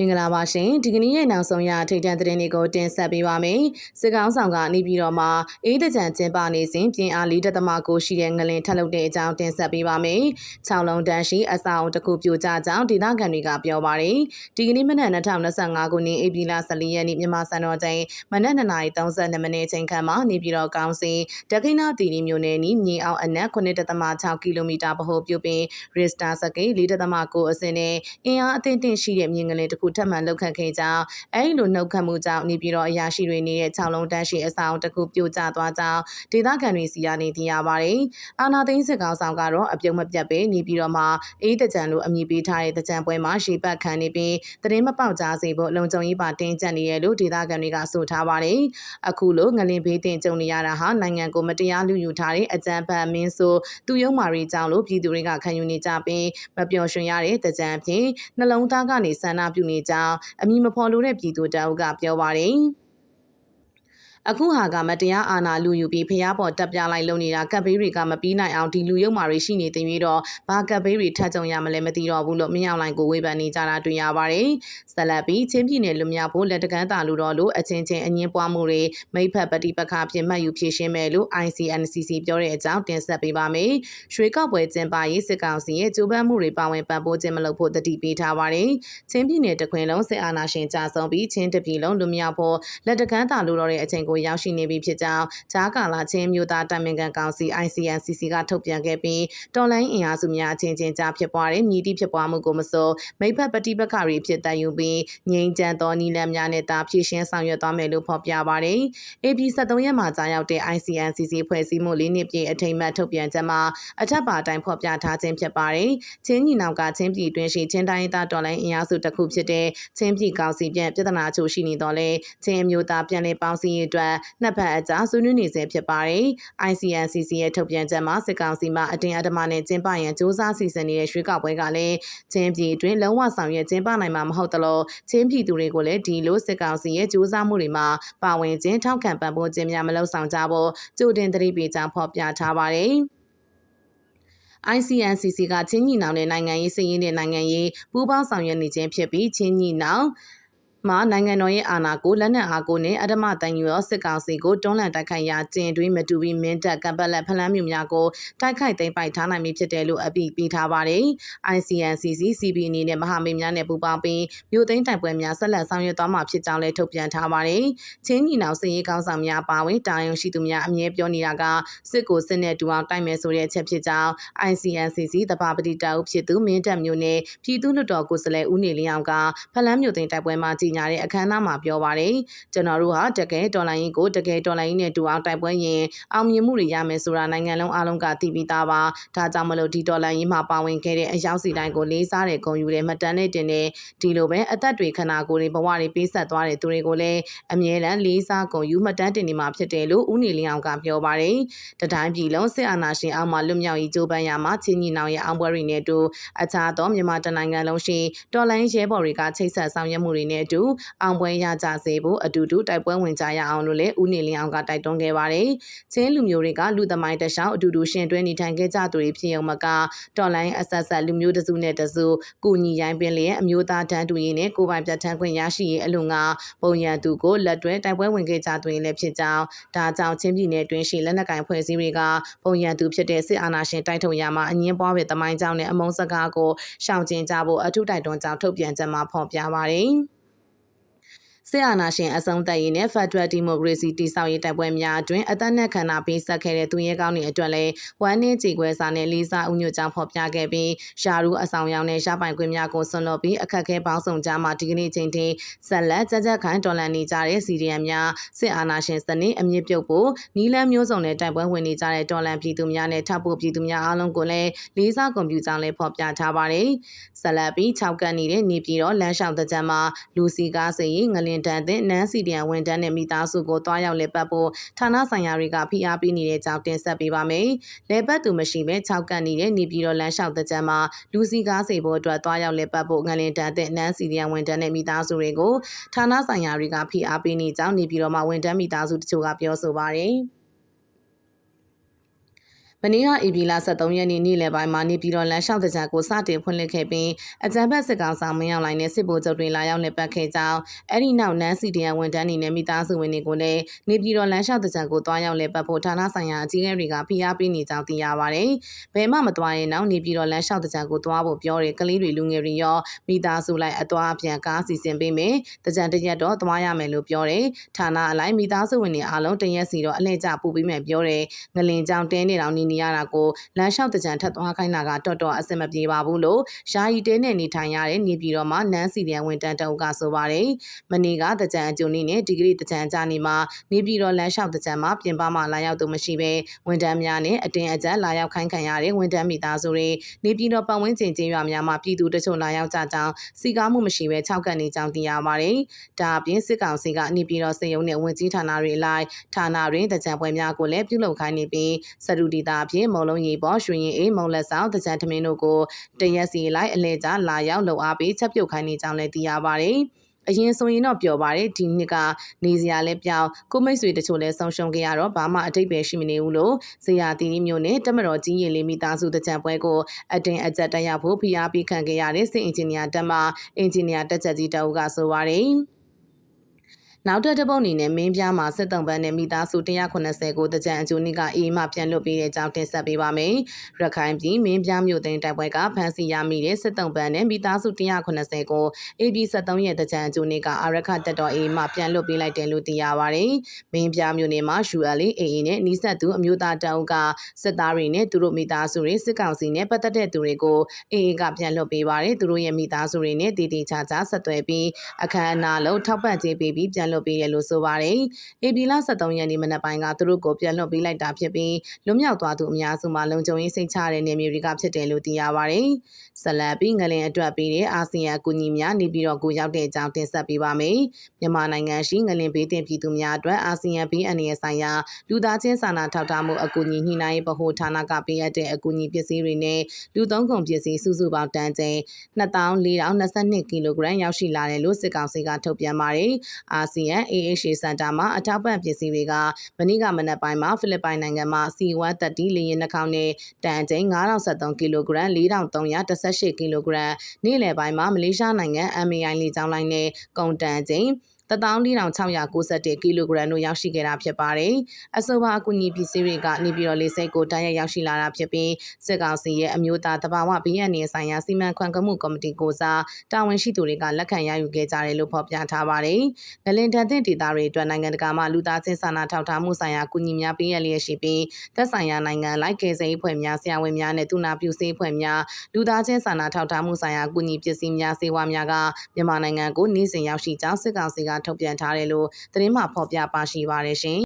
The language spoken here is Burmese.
မင်္ဂလာပါရှင်ဒီကနေ့ရဲ့နောက်ဆုံးရထိတ်တန့်သတင်းတွေကိုတင်ဆက်ပေးပါမယ်စစ်ကောင်းဆောင်ကနေပြည်တော်မှာအေးတကြံကျင်းပနေစဉ်ပြင်အားလေးတသမကိုရှိတဲ့ငလင်ထပ်လုပ်တဲ့အကြောင်းတင်ဆက်ပေးပါမယ်6လုံးတန်းရှိအဆောင်တစ်ခုပြိုကျကြောင်းဒေသခံတွေကပြောပါတယ်ဒီကနေ့မနက်2025ခုနှစ်ဧပြီလ14ရက်နေ့မြန်မာစံတော်ချိန်မနက်9:32မိနစ်ချိန်ခန့်မှာနေပြည်တော်ကောင်စီဒခိနာတီနီမြို့နယ်နီးမြေအောင်အနက်9.6ကီလိုမီတာဗဟိုပြုပင်ရစ်စတာစကေ4.9အစင်းနဲ့အင်အားအသင့်တင့်ရှိတဲ့မြင်းငလင်တစ်ခုထပ်မံလှုပ်ခတ်ခဲ့ကြောင်းအဲဒီလိုနှုတ်ခတ်မှုကြောင့်နေပြည်တော်အရာရှိတွေနေတဲ့6လုံးတန်းရှိအဆောင်တစ်ခုပြိုကျသွားကြောင်းဒေသခံတွေစီကနေသိရပါတယ်။အာနာသိန်းစစ်ကောင်ဆောင်ကတော့အပြုံးမပြတ်ပဲနေပြည်တော်မှာအေးတကြံလိုအမည်ပေးထားတဲ့တကြံပွဲမှာရှေ့ပတ်ခံနေပြီးသတင်းမပေါက်ကြားစေဖို့လုံခြုံရေးပါတင်းကျပ်နေရလို့ဒေသခံတွေကဆိုထားပါတယ်။အခုလိုငလင်ဘေးတင်ကြုံနေရတာဟာနိုင်ငံကိုမတရားလူယူထားတဲ့အကြံဖတ်မင်းဆိုသူယုံမာရီကြောင့်လို့ပြည်သူတွေကခံယူနေကြပြီးမပျော်ရွှင်ရတဲ့တကြံဖြင့်နှလုံးသားကနေဆန္ဒပြုနေကြောင်းအမည်မဖော်လိုတဲ့ပြည်သူတအုပ်ကပြောပါတယ်။ အခုဟာကမတရားအာဏာလူယူပြီးဖျားပေါ်တက်ပြလိုက်လုံနေတာကပ်ဘေးတွေကမပြီးနိုင်အောင်ဒီလူယုံမာတွေရှိနေသေးပြီးတော့ဘာကပ်ဘေးတွေထပ်ကြုံရမလဲမသိတော့ဘူးလို့မင်းအောင်လိုင်ကိုဝေဖန်နေကြတာတွေ့ရပါတယ်။ဆက်လက်ပြီးချင်းပြည်နယ်လူမျိုးဖို့လက်တကမ်းတာလူတော်လို့အချင်းချင်းအငင်းပွားမှုတွေမိဖက်ပฏิပက္ခဖြစ်မှတ်ယူဖြည့်ရှင်းမယ်လို့ ICNCC ပြောတဲ့အကြောင်းတင်ဆက်ပေးပါမယ်။ရွှေကောက်ပွဲကျင်းပရေးစစ်ကောင်စီရဲ့ကြိုးပမ်းမှုတွေပါဝင်ပံ့ပိုးခြင်းမလုပ်ဖို့တတိပေးထားပါတယ်။ချင်းပြည်နယ်တခွင်လုံးစစ်အာဏာရှင်ကြာဆုံးပြီးချင်းတပြည်လုံးလူမျိုးဖို့လက်တကမ်းတာလူတော်တဲ့အချိန်ကိုကိုရောက်ရှိနေပြီဖြစ်ကြောင်းဂျားကာလာချင်းမျိုးသားတိုင်ပင်ခံကောင်စီ ICNCC ကထုတ်ပြန်ခဲ့ပြီးတော်လိုင်းအင်အားစုများအချင်းချင်းကြားဖြစ်ပွားတဲ့မြည်တိဖြစ်ပွားမှုကိုမစိုးမိဖက်ပဋိပက္ခတွေဖြစ်တည်ယူပြီးငြိမ်းချမ်းသောနီလန်များနဲ့တာဖြည့်ရှင်းဆောင်ရွက်သွားမယ်လို့ဖော်ပြပါတယ်။ AP 73ရက်မှာကြာရောက်တဲ့ ICNCC ဖွဲ့စည်းမှုလေးနှစ်ပြည့်အထိမ်းအမှတ်ထုတ်ပြန်ချက်မှာအထက်ပါတိုင်းဖော်ပြထားခြင်းဖြစ်ပါတယ်။ချင်းညီနောင်ကချင်းပြည်တွင်းရှိချင်းတိုင်းသားတော်လိုင်းအင်အားစုတစ်ခုဖြစ်တဲ့ချင်းပြည်ကောင်စီပြန်ပြဿနာချို့ရှိနေတော့လဲချင်းအမျိုးသားပြန်လည်ပေါင်းစည်းရေးအတွက်နှစ်ဖက်အကြားဆွေးနွေးနေဆဲဖြစ်ပါတယ်။ ICNCC ရဲ့ထုတ်ပြန်ချက်မှာစစ်ကောင်စီမှအတင်းအဓမ္မနဲ့ကျင်းပရန်စ조사စီစဉ်နေတဲ့ရွေးကောက်ပွဲကလည်းချင်းပြည်အတွင်းလုံးဝဆောင်ရွက်ကျင်းပနိုင်မှာမဟုတ်သလိုချင်းပြည်သူတွေကိုလည်းဒီလိုစစ်ကောင်စီရဲ့စ조사မှုတွေမှာပါဝင်ခြင်းထောက်ခံပံ့ပိုးခြင်းများမလုပ်ဆောင်ကြဖို့ကြိုတင်သတိပေးကြောင်းဖော်ပြထားပါတယ်။ ICNCC ကချင်းညီနောင်တဲ့နိုင်ငံရေးစည်ရင်းတဲ့နိုင်ငံရေးပူးပေါင်းဆောင်ရွက်နေခြင်းဖြစ်ပြီးချင်းညီနောင် မှာနိုင်ငံတော်ရဲ့အာဏာကိုလက်နက်အားကိုနဲ့အဓမ္မတန်ယူသောစစ်ကောင်စီကိုတွန်းလှန်တိုက်ခိုက်ရာကျင်တွင်းမတူပြီးမင်းတပ်ကံပတ်လက်ဖလန်းမြူများကိုတိုက်ခိုက်သိမ်းပိုက်ထားနိုင်ပြီဖြစ်တယ်လို့အပိပေးထားပါတယ်။ ICNCC CB အနေနဲ့မဟာမိတ်များနဲ့ပူးပေါင်းပြီးမြို့သိမ်းတိုက်ပွဲများဆက်လက်ဆောင်ရွက်သွားမှာဖြစ်ကြောင်းလည်းထုတ်ပြန်ထားပါတယ်။ချင်းညီနောင်စည်ရေးကောင်းဆောင်များပါဝင်တာယုံရှိသူများအမြဲပြောနေတာကစစ်ကိုစစ်နဲ့တူအောင်တိုက်မယ်ဆိုတဲ့အချက်ဖြစ်ကြောင်း ICNCC တပါပတိတာဦးဖြစ်သူမင်းတပ်မျိုးနဲ့ပြည်သူ့လွှတ်တော်ကိုယ်စားလှယ်ဦးနေလင်းအောင်ကဖလန်းမြို့သိမ်းတိုက်ပွဲမှာကြီးညာတဲ့အခမ်းအနားမှာပြောပါတယ်ကျွန်တော်တို့ဟာတကယ်တော်လိုင်းရင်ကိုတကယ်တော်လိုင်းရင်နဲ့တူအောင်တိုက်ပွဲရင်အောင်မြင်မှုတွေရမယ်ဆိုတာနိုင်ငံလုံးအားလုံးကသိပြီးသားပါဒါကြောင့်မလို့ဒီတော်လိုင်းရင်မှာပါဝင်ခဲ့တဲ့အရောက်စီတိုင်းကိုလေးစားတဲ့ဂုဏ်ယူတဲ့မှတ်တမ်းနဲ့တင်တဲ့ဒီလိုပဲအသက်တွေခန္ဓာကိုယ်တွေဘဝတွေပေးဆက်သွားတဲ့သူတွေကိုလည်းအမြဲတမ်းလေးစားဂုဏ်ယူမှတ်တမ်းတင်နေမှာဖြစ်တယ်လို့ဦးနေလင်းအောင်ကပြောပါတယ်တတိုင်းပြည်လုံးစစ်အာဏာရှင်အောက်မှာလွတ်မြောက်ရေးကြိုးပမ်းရမှာချင်းညီနောင်ရဲ့အောင်ပွဲတွေနဲ့အတူအခြားသောမြန်မာတနိုင်ငံလုံးရှိတော်လိုင်းရဲဘော်တွေကချိတ်ဆက်ဆောင်ရွက်မှုတွေနဲ့အတူအောင်ပွဲရကြစေဖို့အတူတူတိုက်ပွဲဝင်ကြရအောင်လို့လည်းဦးနေလင်းအောင်ကတိုက်တွန်းခဲ့ပါတယ်။ချင်းလူမျိုးတွေကလူသမိုင်းတခြားအတူတူရှင်တွဲနေထိုင်ခဲ့ကြသူတွေဖြစ်ရုံမကတော်လိုင်းအဆက်ဆက်လူမျိုးတစုနဲ့တစုကိုညီရိုင်းပင်လျက်အမျိုးသားတန်းတူရေးနဲ့ကိုပိုင်ပြတ်ထန်းခွင့်ရရှိရေးအလုံငါပုံရန်သူကိုလက်တွဲတိုက်ပွဲဝင်ခဲ့ကြသူတွေလည်းဖြစ်ကြောင်းဒါကြောင့်ချင်းပြည်နယ်တွင်ရှိလက်နက်ကင်ဖွဲ့စည်းတွေကပုံရန်သူဖြစ်တဲ့စစ်အာဏာရှင်တိုက်ထုတ်ရမှာအငင်းပွားပဲတမိုင်းကြောင်းနဲ့အမုန်းစကားကိုရှောင်ကျဉ်ကြဖို့အထူးတိုက်တွန်းကြောင်းထုတ်ပြန်ချက်မှာဖော်ပြပါတယ်။ စစ်အာဏာရှင်အဆုံးသတ်ရေးနဲ့ Federal Democracy တည်ဆောက်ရေးတိုက်ပွဲများအတွင်းအသက်နဲ့ခန္ဓာပေးဆက်ခဲ့တဲ့သူရဲကောင်းတွေအတွက်လည်းဝမ်းနည်းကြေကွဲစာနဲ့လေးစားဥညွတ်ကြောင်းဖော်ပြခဲ့ပြီးရှာရူအဆောင်ရောင်နဲ့ရပိုင်ခွင့်များကိုဆွန်လွတ်ပြီးအခက်အခဲပေါင်းစုံကြားမှာဒီကနေ့ချိန်ထိဆက်လက်ကြကြခိုင်တော်လှန်နေကြတဲ့စီရီယံများစစ်အာဏာရှင်စနစ်အမြင့်ပြုတ်ဖို့နီလန်းမျိုးစုံနဲ့တိုက်ပွဲဝင်နေကြတဲ့တော်လှန်ပြည်သူများနဲ့ထပ်ဖို့ပြည်သူများအားလုံးကိုလည်းလေးစားကွန်ပျူတာလည်းဖော်ပြထားပါတယ်။ဆက်လက်ပြီး6ကန်နေတဲ့နေပြည်တော်လမ်းလျှောက်တဲ့ကြမ်းမှာလူစီကားစေရင်ငလင်တန်တဲ့နန်းစီဒီယံဝန်တန်းနဲ့မိသားစုကိုတွားရောက်လဲပတ်ဖို့ဌာနဆိုင်ရာတွေကဖိအားပေးနေတဲ့ကြောင်းတင်ဆက်ပေးပါမယ်။လဲပတ်သူမရှိဘဲ6ကန်နေတဲ့နေပြည်တော်လမ်းလျှောက်တဲ့ကြမ်းမှာလူစီကားစေဖို့အတွက်တွားရောက်လဲပတ်ဖို့ငလင်တန်တဲ့နန်းစီဒီယံဝန်တန်းနဲ့မိသားစုတွေကိုဌာနဆိုင်ရာတွေကဖိအားပေးနေကြောင်းနေပြည်တော်မှာဝန်တန်းမိသားစုတချို့ကပြောဆိုပါတယ်။ မနေ့ကဧပြီလ23ရက်နေ့နေ့လယ်ပိုင်းမှာနေပြည်တော်လမ်းလျှောက်တကြကိုစတင်ဖွင့်လှစ်ခဲ့ပြီးအကြံဖက်စစ်ကောင်ဆောင်မင်းအောင်လှိုင်နဲ့စစ်ဗိုလ်ချုပ်တွေလာရောက်လက်ပတ်ခဲ့ကြောင်းအဲ့ဒီနောက်နန်းစီတရဝန်တန်းနေနဲ့မိသားစုဝင်တွေကိုလည်းနေပြည်တော်လမ်းလျှောက်တကြကိုတွားရောက်လက်ပတ်ဖို့ဌာနဆိုင်ရာအကြီးအကဲတွေကဖိအားပေးနေကြောင်းသိရပါတယ်။ဘယ်မှမတွားရင်နောက်နေပြည်တော်လမ်းလျှောက်တကြကိုတွားဖို့ပြောတဲ့ကလေးတွေလူငယ်တွေရောမိသားစုလိုက်အသွားအပြန်ကားစီစဉ်ပေးမယ်။တကြံတရက်တော့တွားရမယ်လို့ပြောတယ်။ဌာနအလိုက်မိသားစုဝင်တွေအားလုံးတရက်စီတော့အလှည့်ကျပူပေးမယ်ပြောတယ်။ငလင်ကြောင်တင်းနေတောင်နေနေရတာကိုလမ်းလျှောက်တကြံထပ်သွားခိုင်းတာကတော်တော်အဆင်မပြေပါဘူးလို့ယာယီတဲနဲ့နေထိုင်ရတဲ့နေပြည်တော်မှာနန်းစီရန်ဝန်တန်းတအုပ်ကဆိုပါတယ်။မနေ့ကတကြံအကျုံနေနဲ့ဒီဂရီတကြံကြနေမှာနေပြည်တော်လမ်းလျှောက်တကြံမှာပြင်ပမှာလာရောက်သူမရှိဘဲဝန်တန်းများနဲ့အတင်းအကျပ်လာရောက်ခိုင်းခံရတဲ့ဝန်တန်းမိသားစုတွေနေပြည်တော်ပတ်ဝန်းကျင်ကျေးရွာများမှာပြည်သူတချို့လာရောက်ကြကြောင်းစီကားမှုမရှိဘဲခြောက်ကန်နေကြောင်းသိရပါတယ်။ဒါအပြင်စစ်ကောင်စီကနေပြည်တော်စေယုံနဲ့ဝန်ကြီးဌာနတွေလိုက်ဌာနတွင်တကြံပွဲများကိုလည်းပြုလုပ်ခိုင်းနေပြီးစရူဒီတာအဖြစ်မုံလုံးရီပေါ်ရွှေရင်အေးမုံလက်ဆောင်တကြံထမင်းတို့ကိုတရက်စီလိုက်အလဲကျလာရောက်လှုပ်အားပေးချက်ပြုတ်ခိုင်းနေကြောင်းလည်းသိရပါတယ်။အရင်ဆိုရင်တော့ပြောပါတယ်ဒီနှစ်ကနေစရာလဲပြောင်းကိုမိတ်ဆွေတချို့လဲဆုံရှုံခဲ့ရတော့ဘာမှအတိတ်ပဲရှိမနေဘူးလို့ဇေယျတီနီမျိုးနဲ့တမတော်ကြီးရင်လေးမိသားစုတကြံပွဲကိုအတင်းအကျပ်တက်ရဖို့ဖိအားပေးခံခဲ့ရတဲ့စစ်အင်ဂျင်နီယာတက်မှအင်ဂျင်နီယာတက်ချက်ကြီးတအုပ်ကဆိုပါတယ်။ နောက်ထပ်တစ်ပုတ်အနေနဲ့မင်းပြားမှာစစ်တုံးပန်းနဲ့မိသားစု190ကိုတကြံအကျိုးနေ့ကအေးမှပြန်လွတ်ပေးတဲ့အကြောင်းတင်ဆက်ပေးပါမယ်။ရခိုင်ပြည်မင်းပြားမြို့သိမ်းတိုက်ပွဲကဖမ်းဆီးရမိတဲ့စစ်တုံးပန်းနဲ့မိသားစု190ကို AB 73ရဲ့တကြံအကျိုးနေ့ကအာရခတက်တော်အေးမှပြန်လွတ်ပေးလိုက်တယ်လို့သိရပါဗျ။မင်းပြားမြို့နယ်မှာ UL AA နဲ့နီးစပ်သူအမျိုးသားတအုပ်ကစစ်သားတွေနဲ့သူတို့မိသားစုတွေစစ်ကောင်စီနဲ့ပတ်သက်တဲ့သူတွေကို AA ကပြန်လွတ်ပေးပါတယ်။သူတို့ရဲ့မိသားစုတွေနဲ့တည်တည်ချာချာဆက်သွယ်ပြီးအခမ်းအနားလုံးထောက်ပံ့ကြေးပေးပြီးပြန်လွတ်ပေးရလို့ဆိုပါတယ်။ AB လ73ရက်နေ့မနက်ပိုင်းကသူတို့ကိုပြန်လွတ်ပေးလိုက်တာဖြစ်ပြီးလွတ်မြောက်သွားသူအများစုမှာလုံခြုံရေးစိတ်ချတဲ့နေမျိုးတွေကဖြစ်တယ်လို့သိရပါတယ်။ဆက်လက်ပြီးငလင်အတွက်ပေးတဲ့အာဆီယံအကူအညီများနေပြီးတော့ကိုရောက်တဲ့အကြောင်းတင်ဆက်ပေးပါမယ်။မြန်မာနိုင်ငံရှိငလင်ဘေးတင်ပြည်သူများအတွက်အာဆီယံဘေးအန္တရာယ်ဆိုင်ရာလူသားချင်းစာနာထောက်ထားမှုအကူအညီညှိနှိုင်းရေးဗဟိုဌာနကပေးအပ်တဲ့အကူအညီပစ္စည်းတွေနဲ့လူသုံးကုန်ပစ္စည်းစုစုပေါင်းတန်ချိန်2422ကီလိုဂရမ်ရောက်ရှိလာတယ်လို့စစ်ကောင်စီကထုတ်ပြန်ပါတယ်။အာဆီယံ AH စင်တာမှာအထောက်ပံ့ပစ္စည်းတွေကမနေ့ကမနက်ပိုင်းမှာဖိလစ်ပိုင်နိုင်ငံမှာ C130 လေယာဉ်နှာခေါင်းနဲ့တန်ချိန်9073ကီလိုဂရမ်4318ကီလိုဂရမ်နေ့လယ်ပိုင်းမှာမလေးရှားနိုင်ငံ MAI လေကြောင်းလိုင်းနဲ့ကုန်တန်ချိန် 14691ကီလိုဂရမ်တို့ရောက်ရှိခဲ့တာဖြစ်ပါတယ်။အဆိုပါအကူအညီပစ္စည်းတွေကနေပြည်တော်လေးစိတ်ကိုတိုက်ရိုက်ရောက်ရှိလာတာဖြစ်ပြီးစစ်ကောင်စီရဲ့အမျိုးသားတဘာဝဘေးရန်နေဆိုင်ရာစီမံခန့်ခွဲမှုကော်မတီကိုစားတာဝန်ရှိသူတွေကလက်ခံရယူခဲ့ကြတယ်လို့ဖော်ပြထားပါတယ်။ငလင်တန်တဲ့ဒေသတွေအတွက်နိုင်ငံတကာမှလူသားချင်းစာနာထောက်ထားမှုဆိုင်ရာကူညီများပေးရလျက်ရှိပြီးသက်ဆိုင်ရာနိုင်ငံလိုက်ကယ်ဆယ်ရေးဖွဲ့များဆရာဝန်များနဲ့သူနာပြုဆေးဖွဲ့များလူသားချင်းစာနာထောက်ထားမှုဆိုင်ရာကူညီပစ္စည်းများစေဝါများကမြန်မာနိုင်ငံကိုနေ့စဉ်ရောက်ရှိကြောင်းစစ်ကောင်စီကထုတ်ပြန်ထားတယ်လို့သတင်းမှဖော်ပြပါရှိပါတယ်ရှင်